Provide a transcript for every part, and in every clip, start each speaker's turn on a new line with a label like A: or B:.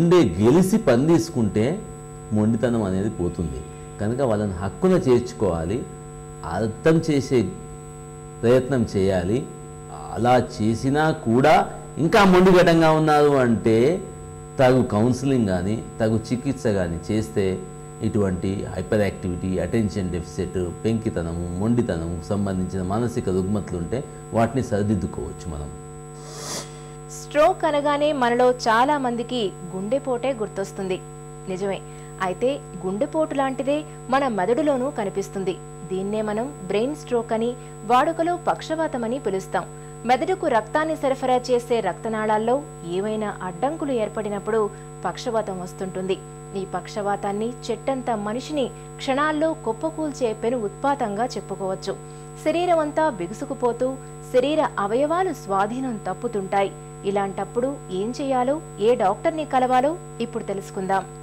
A: ఉండే గెలిసి పని తీసుకుంటే మొండితనం అనేది పోతుంది. కనుక వాళ్ళని హక్కున చేర్చుకోవాలి అర్థం చేసే ప్రయత్నం చేయాలి. అలా చేసినా కూడా ఇంకా మొండిఘటంగా ఉన్నారు అంటే తగు కౌన్సిలింగ్ కానీ తగు చికిత్స కానీ చేస్తే ఇటువంటి హైపర్ యాక్టివిటీ అటెన్షన్ డెఫిసిట్ పెంకితనము మొండితనము సంబంధించిన మానసిక రుగ్మతలు ఉంటే వాటిని సరిదిద్దుకోవచ్చు మనం.
B: స్ట్రోక్ అనగానే మనలో చాలా మందికి గుండెపోటే గుర్తొస్తుంది. నిజమే. అయితే గుండెపోటు లాంటిదే మన మెదడులోనూ కనిపిస్తుంది. దీన్నే మనం బ్రెయిన్ స్ట్రోక్ అని వాడుకలో పక్షవాతమని పిలుస్తాం. మెదడుకు రక్తాన్ని సరఫరా చేసే రక్తనాళాల్లో ఏవైనా అడ్డంకులు ఏర్పడినప్పుడు పక్షవాతం వస్తుంటుంది. ఈ పక్షవాతాన్ని చెట్టంత మనిషిని క్షణాల్లో కుప్పకూల్చే పెను ఉత్పాతంగా చెప్పుకోవచ్చు. శరీరం అంతా బిగుసుకుపోతూ శరీర అవయవాలు స్వాధీనం తప్పుతుంటాయి. ఇలాంటప్పుడు ఏం చేయాలో ఏ డాక్టర్ని కలవాలో ఇప్పుడు తెలుసుకుందాం.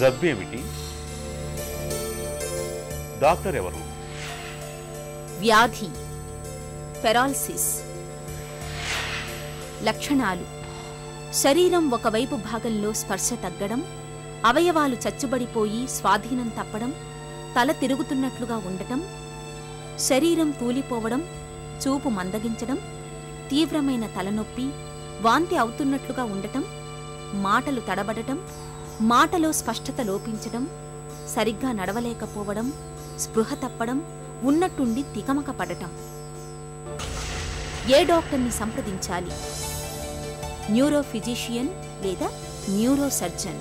C: జబ్బు ఏమిటి? డాక్టర్ ఎవరు?
D: వ్యాధి పెరాలసిస్ లక్షణాలు. శరీరం ఒకవైపు భాగంలో స్పర్శ తగ్గడం అవయవాలు చచ్చుబడిపోయి స్వాధీనం తప్పడం తల తిరుగుతున్నట్లుగా ఉండటం శరీరం తూలిపోవడం చూపు మందగించడం తీవ్రమైన తలనొప్పి వాంతి అవుతున్నట్లుగా ఉండటం మాటలు తడబడటం మాటలో స్పష్టత లోపించడం సరిగ్గా నడవలేకపోవడం స్పృహ తప్పడం ఉన్నట్టుండి తికమక పడటం. ఏ డాక్టర్ని సంప్రదించాలి? న్యూరోఫిజిషియన్ లేదా న్యూరోసర్జన్?